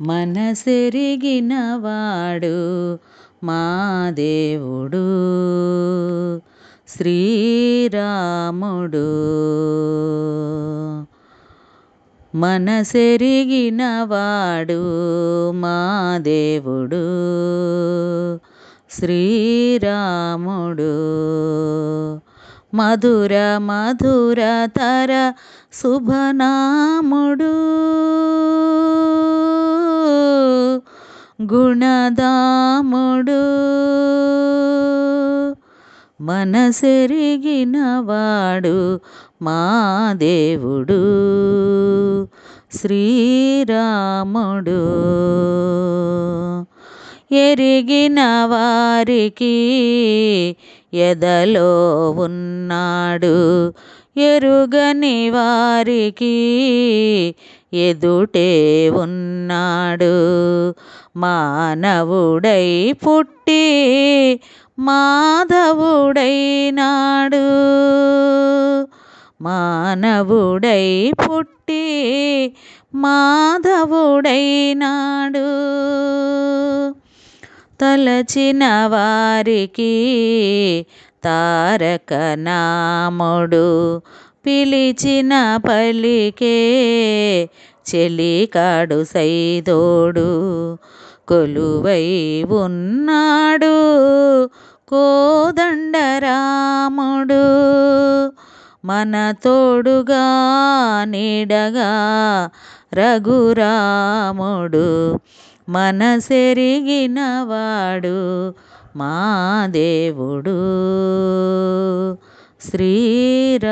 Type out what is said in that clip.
మనసెరిగినవాడు మా దేవుడు. శ్రీరాముడు మనసెరిగినవాడు మా దేవుడు. శ్రీరాముడు మధుర మధుర తర శుభనాముడు. గుణదాముడు. మనసెరిగినవాడు మా దేవుడు. శ్రీరాముడు. ఎరిగిన వారికి ఎదలో ఉన్నాడు. ఎరుగని వారికి ఎదుటే ఉన్నాడు. మానవుడై పుట్టి మాధవుడైనాడు మానవుడై పుట్టి మాధవుడైనాడు తలచిన వారికి తారక నాముడు పిలిచిన పలికే చెలికాడు సైదోడు. కొలువై ఉన్నాడు కోదండరాముడు మన తోడుగా నీడగా రఘురాముడు మనసెరిగినవాడు మా దేవుడు. శ్రీరాముడు